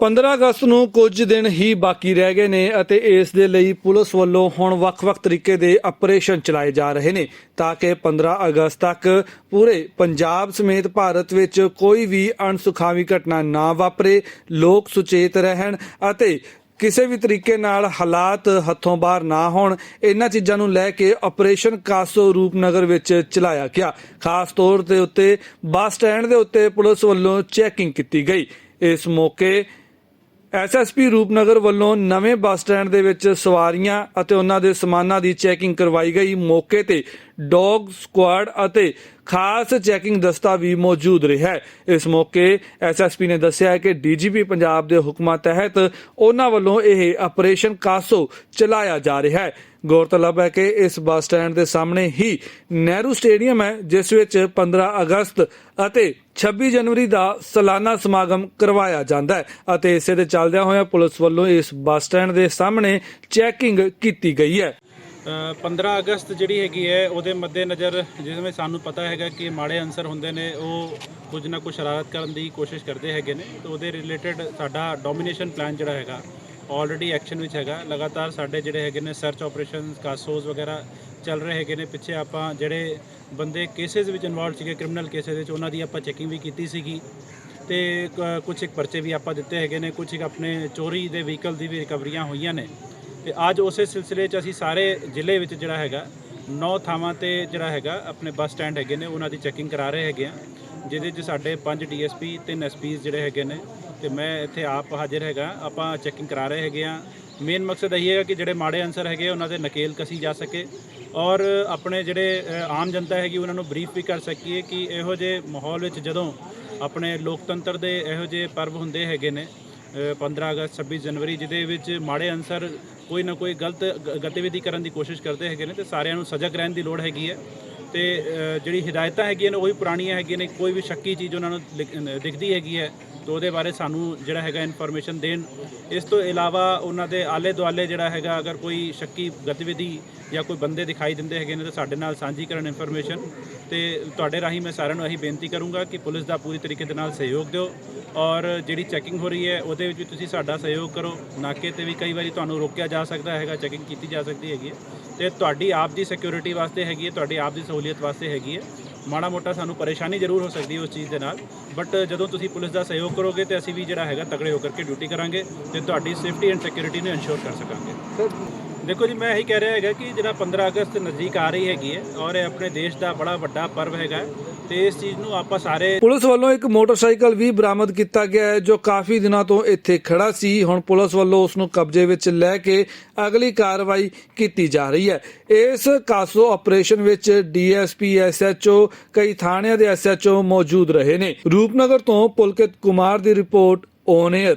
15 ਅਗਸਤ ਨੂੰ ਕੁਝ ਦਿਨ ਹੀ ਬਾਕੀ ਰਹਿ ਗਏ ਨੇ ਅਤੇ ਇਸ ਦੇ ਲਈ ਪੁਲਿਸ ਵੱਲੋਂ ਹੁਣ ਵੱਖ-ਵੱਖ ਤਰੀਕੇ ਦੇ ਆਪਰੇਸ਼ਨ ਚਲਾਏ ਜਾ ਰਹੇ ਨੇ ਤਾਂ ਕਿ 15 ਅਗਸਤ ਤੱਕ ਪੂਰੇ ਪੰਜਾਬ ਸਮੇਤ ਭਾਰਤ ਵਿੱਚ ਕੋਈ ਵੀ ਅਣਸੁਖਾਵੀ ਘਟਨਾ ਨਾ ਵਾਪਰੇ, ਲੋਕ ਸੁਚੇਤ ਰਹਿਣ ਅਤੇ ਕਿਸੇ ਵੀ ਤਰੀਕੇ ਨਾਲ ਹਾਲਾਤ ਹੱਥੋਂ ਬਾਹਰ ਨਾ ਹੋਣ, ਇਹਨਾਂ ਚੀਜ਼ਾਂ ਨੂੰ ਲੈ ਕੇ ਆਪਰੇਸ਼ਨ ਕਾਸੋ ਰੂਪਨਗਰ ਵਿੱਚ ਚਲਾਇਆ ਗਿਆ। ਖਾਸ ਤੌਰ ਤੇ ਉੱਤੇ ਬੱਸ ਸਟੈਂਡ ਦੇ ਉੱਤੇ ਪੁਲਿਸ ਵੱਲੋਂ ਚੈਕਿੰਗ ਕੀਤੀ ਗਈ। ਇਸ ਮੌਕੇ ਐਸਐਸਪੀ ਰੂਪਨਗਰ ਵੱਲੋਂ ਨਵੇਂ ਬੱਸ ਸਟੈਂਡ ਦੇ ਵਿੱਚ ਸਵਾਰੀਆਂ ਅਤੇ ਉਹਨਾਂ ਦੇ ਸਮਾਨਾਂ ਦੀ ਚੈਕਿੰਗ ਕਰਵਾਈ ਗਈ। ਮੌਕੇ ਤੇ ਡੌਗ ਸਕੁਆਡ ਅਤੇ ਖਾਸ ਚੈਕਿੰਗ ਦਸਤਾ ਵੀ ਮੌਜੂਦ ਰਿਹਾ ਹੈ। ਇਸ ਮੌਕੇ ਐਸਐਸਪੀ ਨੇ ਦੱਸਿਆ ਹੈ ਕਿ ਡੀਜੀਪੀ ਪੰਜਾਬ ਦੇ ਹੁਕਮਾਂ ਤਹਿਤ ਉਹਨਾਂ ਵੱਲੋਂ ਇਹ ਆਪਰੇਸ਼ਨ ਕਾਸੋ ਚਲਾਇਆ ਜਾ ਰਿਹਾ ਹੈ ਗੌਰਤਲਬ ਹੈ ਕਿ ਇਸ ਬੱਸ ਸਟੈਂਡ ਦੇ ਸਾਹਮਣੇ ਹੀ ਨਹਿਰੂ ਸਟੇਡੀਅਮ ਹੈ, ਜਿਸ ਵਿੱਚ 15 ਅਗਸਤ ਅਤੇ 26 ਜਨਵਰੀ ਦਾ ਸਾਲਾਨਾ ਸਮਾਗਮ ਕਰਵਾਇਆ ਜਾਂਦਾ ਹੈ ਅਤੇ ਇਸੇ ਦੇ ਚੱਲਦਿਆਂ ਹੋਇਆ ਪੁਲਿਸ ਵੱਲੋਂ ਇਸ ਬੱਸ ਸਟੈਂਡ ਦੇ ਸਾਹਮਣੇ ਚੈਕਿੰਗ ਕੀਤੀ ਗਈ ਹੈ 15 ਅਗਸਤ ਜਿਹੜੀ ਹੈਗੀ ਹੈ, ਉਹਦੇ ਮੱਦੇਨਜ਼ਰ ਜਿਵੇਂ ਸਾਨੂੰ ਪਤਾ ਹੈਗਾ ਕਿ ਮਾੜੇ ਅਨਸਰ ਹੁੰਦੇ ਨੇ, ਉਹ ਕੁਝ ਨਾ ਕੁਝ ਸ਼ਰਾਰਤ ਕਰਨ ਦੀ ਕੋਸ਼ਿਸ਼ ਕਰਦੇ ਹੈਗੇ ਨੇ। ਤੇ ਉਹਦੇ ਰਿਲੇਟਡ ਸਾਡਾ ਡੋਮੀਨੇਸ਼ਨ ਪਲਾਨ ਜਿਹੜਾ ਹੈਗਾ ਆਲਰੇਡੀ ਐਕਸ਼ਨ ਵਿੱਚ ਹੈਗਾ। ਲਗਾਤਾਰ ਸਾਡੇ ਜਿਹੜੇ ਹੈਗੇ ਨੇ ਸਰਚ ਆਪਰੇਸ਼ਨਸ ਕਾਸੋਸ ਵਗੈਰਾ ਚੱਲ ਰਹੇ ਹੈਗੇ ਨੇ। ਪਿੱਛੇ ਆਪਾਂ ਜਿਹੜੇ ਬੰਦੇ ਕੇਸਿਸ ਵਿੱਚ ਇਨਵੋਲਵ ਸੀਗੇ ਕ੍ਰਿਮੀਨਲ ਕੇਸਿਸ ਵਿੱਚ, ਉਹਨਾਂ ਦੀ ਆਪਾਂ ਚੈਕਿੰਗ ਵੀ ਕੀਤੀ ਸੀਗੀ। ਤੇ ਕ- ਕੁਝ ਇੱਕ ਪਰਚੇ ਵੀ ਆਪਾਂ ਦਿੱਤੇ ਹੈਗੇ ਨੇ ਕੁਝ ਇੱਕ ਆਪਣੇ ਚੋਰੀ ਦੇ ਵਹੀਕਲ ਦੀ ਵੀ ਰਿਕਵਰੀਆਂ ਹੋਈਆਂ ਨੇ। ਤੇ ਅੱਜ ਉਸੇ ਸਿਲਸਿਲੇ 'ਚ ਅਸੀਂ ਸਾਰੇ ਜ਼ਿਲ੍ਹੇ ਵਿੱਚ ਜਿਹੜਾ ਹੈਗਾ ਨੌ ਥਾਵਾਂ ਤੇ ਜਿਹੜਾ ਹੈਗਾ ਆਪਣੇ ਬੱਸ ਸਟੈਂਡ ਹੈਗੇ ਨੇ ਉਹਨਾਂ ਦੀ ਚੈਕਿੰਗ ਕਰਾ ਰਹੇ ਹੈਗੇ ਆ ਜਿਹਦੇ 'ਚ ਸਾਡੇ ਪੰਜ ਡੀਐਸਪੀ ਤਿੰਨ ਐਸਪੀਸ ਜਿਹੜੇ ਹੈਗੇ ਨੇ ਤੇ ਮੈਂ ਇੱਥੇ ਆਪ ਹਾਜ਼ਰ ਹੈਗਾ ਆਪਾਂ ਚੈਕਿੰਗ ਕਰਾ ਰਹੇ ਹੈਗੇ ਆ। ਮੇਨ ਮਕਸਦ ਇਹ ਹੈਗਾ ਕਿ ਜਿਹੜੇ ਮਾੜੇ ਅਨਸਰ ਹੈਗੇ ਉਹਨਾਂ ਦੇ ਨਕੇਲ ਕਸੀ ਜਾ ਸਕੇ ਔਰ ਆਪਣੇ ਜਿਹੜੇ ਆਮ ਜਨਤਾ ਹੈਗੀ ਉਹਨਾਂ ਨੂੰ ਬਰੀਫ ਵੀ ਕਰ ਸਕੀਏ ਕਿ ਇਹੋ ਜਿਹੇ ਮਾਹੌਲ ਵਿੱਚ ਜਦੋਂ ਆਪਣੇ ਲੋਕਤੰਤਰ ਦੇ ਇਹੋ ਜਿਹੇ ਪਰਵ ਹੁੰਦੇ ਹੈਗੇ ਨੇ ਅ, 15 ਅਗਸਤ 26 ਜਨਵਰੀ ਜਿਹਦੇ ਵਿੱਚ ਮਾੜੇ ਅਨਸਰ ਕੋਈ ਨਾ ਕੋਈ ਗਲਤ ਗ- ਗਤੀਵਿਧੀ ਕਰਨ ਦੀ ਕੋਸ਼ਿਸ਼ ਕਰਦੇ ਹੈਗੇ ਨੇ ਤੇ ਸਾਰਿਆਂ ਨੂੰ ਸਜਗ ਰਹਿਣ ਦੀ ਲੋੜ ਹੈਗੀ ਹੈ। ਤੇ ਜਿਹੜੀ ਹਦਾਇਤਾਂ ਹੈਗੀਆਂ ਨੇ ਉਹ ਵੀ ਪੁਰਾਣੀਆਂ ਹੈਗੀਆਂ ਨੇ, ਕੋਈ ਵੀ ਸ਼ੱਕੀ ਚੀਜ਼ ਉਹਨਾਂ ਨੂੰ ਲਿਖ- ਦਿਖਦੀ ਹੈਗੀ ਹੈ, ਤਾਂ ਉਹਦੇ ਬਾਰੇ ਸਾਨੂੰ ਜਿਹੜਾ ਹੈਗਾ ਇਨਫੋਰਮੇਸ਼ਨ ਦੇਣ। ਇਸ ਤੋਂ ਇਲਾਵਾ ਉਹਨਾਂ ਦੇ ਆਲੇ ਦੁਆਲੇ ਜਿਹੜਾ ਹੈਗਾ, ਅਗਰ ਕੋਈ ਸ਼ੱਕੀ ਗਤੀਵਿਧੀ ਜਾਂ ਕੋਈ ਬੰਦੇ ਦਿਖਾਈ ਦਿੰਦੇ ਹੈਗੇ ਨੇ, ਤਾਂ ਸਾਡੇ ਨਾਲ ਸਾਂਝੀ ਕਰਨ ਇਨਫੋਰਮੇਸ਼ਨ ਤੇ ਤੁਹਾਡੇ ਰਾਹੀਂ ਮੈਂ ਸਾਰਿਆਂ ਨੂੰ ਇਹੀ ਬੇਨਤੀ ਕਰੂੰਗਾ ਕਿ ਪੁਲਿਸ ਦਾ ਪੂਰੀ ਤਰੀਕੇ ਦੇ ਨਾਲ ਸਹਿਯੋਗ ਦਿਓ ਔਰ ਜਿਹੜੀ ਚੈਕਿੰਗ ਹੋ ਰਹੀ ਹੈ, ਉਹਦੇ ਵਿੱਚ ਵੀ ਤੁਸੀਂ ਸਾਡਾ ਸਹਿਯੋਗ ਕਰੋ। ਨਾਕੇ ਤੇ ਵੀ ਕਈ ਵਾਰੀ ਤੁਹਾਨੂੰ ਰੋਕਿਆ ਜਾ ਸਕਦਾ ਹੈਗਾ ਚੈਕਿੰਗ ਕੀਤੀ ਜਾ ਸਕਦੀ ਹੈਗੀ ਹੈ। ਤੇ ਤੁਹਾਡੀ ਆਪ ਦੀ ਸਿਕਿਉਰਿਟੀ ਵਾਸਤੇ ਹੈਗੀ ਹੈ, ਤੁਹਾਡੀ ਆਪ ਦੀ ਸਹੂਲੀਅਤ ਵਾਸਤੇ ਹੈਗੀ ਹੈ। ਮਾੜਾ ਮੋਟਾ ਸਾਨੂੰ ਪਰੇਸ਼ਾਨੀ ਜ਼ਰੂਰ ਹੋ ਸਕਦੀ ਹੈ ਉਸ ਚੀਜ਼ ਦੇ ਨਾਲ। ਬਟ ਜਦੋਂ ਤੁਸੀਂ ਪੁਲਿਸ ਦਾ ਸਹਿਯੋਗ ਕਰੋਗੇ ਤੇ ਅਸੀਂ ਵੀ ਜਿਹੜਾ ਹੈਗਾ ਤਗੜੇ ਹੋ ਕਰਕੇ ਡਿਊਟੀ ਕਰਾਂਗੇ ਤੇ ਤੁਹਾਡੀ ਸੇਫਟੀ ਐਂਡ ਸਿਕਿਉਰਿਟੀ ਨੂੰ ਇਨਸ਼ੋਰ ਕਰ ਸਕਾਂਗੇ। ਦੇਖੋ ਜੀ, ਮੈਂ ਇਹੀ ਕਹਿ ਰਿਹਾ ਹੈਗਾ ਕਿ ਜਿਹੜਾ 15 ਅਗਸਤ ਨਜ਼ਦੀਕ ਆ ਰਹੀ ਹੈਗੀ ਹੈ ਔਰ ਇਹ ਆਪਣੇ ਦੇਸ਼ ਦਾ ਬੜਾ ਵੱਡਾ ਪਰਵ ਹੈਗਾ ਤੇ ਇਸ ਚੀਜ਼ ਨੂੰ ਆਪਾਂ ਸਾਰੇ ਪੁਲਿਸ ਵੱਲੋਂ ਇੱਕ ਮੋਟਰਸਾਈਕਲ ਵੀ ਬਰਾਮਦ ਕੀਤਾ ਗਿਆ ਹੈ, ਜੋ ਕਾਫੀ ਦਿਨਾਂ ਤੋਂ ਇੱਥੇ ਖੜਾ ਸੀ। ਹੁਣ ਪੁਲਿਸ ਵੱਲੋਂ ਉਸ ਨੂੰ ਕਬਜ਼ੇ ਵਿੱਚ ਲੈ ਕੇ ਅਗਲੀ ਕਾਰਵਾਈ ਕੀਤੀ ਜਾ ਰਹੀ ਹੈ। ਇਸ ਕਾਸੋ ਆਪਰੇਸ਼ਨ ਵਿੱਚ ਡੀਐਸਪੀ ਐਸਐਚਓ ਕਈ ਥਾਣਿਆਂ ਦੇ ਐਸਐਚਓ ਮੌਜੂਦ ਰਹੇ ਨੇ। ਰੂਪਨਗਰ ਤੋਂ ਪੁਲਕਿਤ ਕੁਮਾਰ ਦੀ ਰਿਪੋਰਟ ਔਨ 에ਅਰ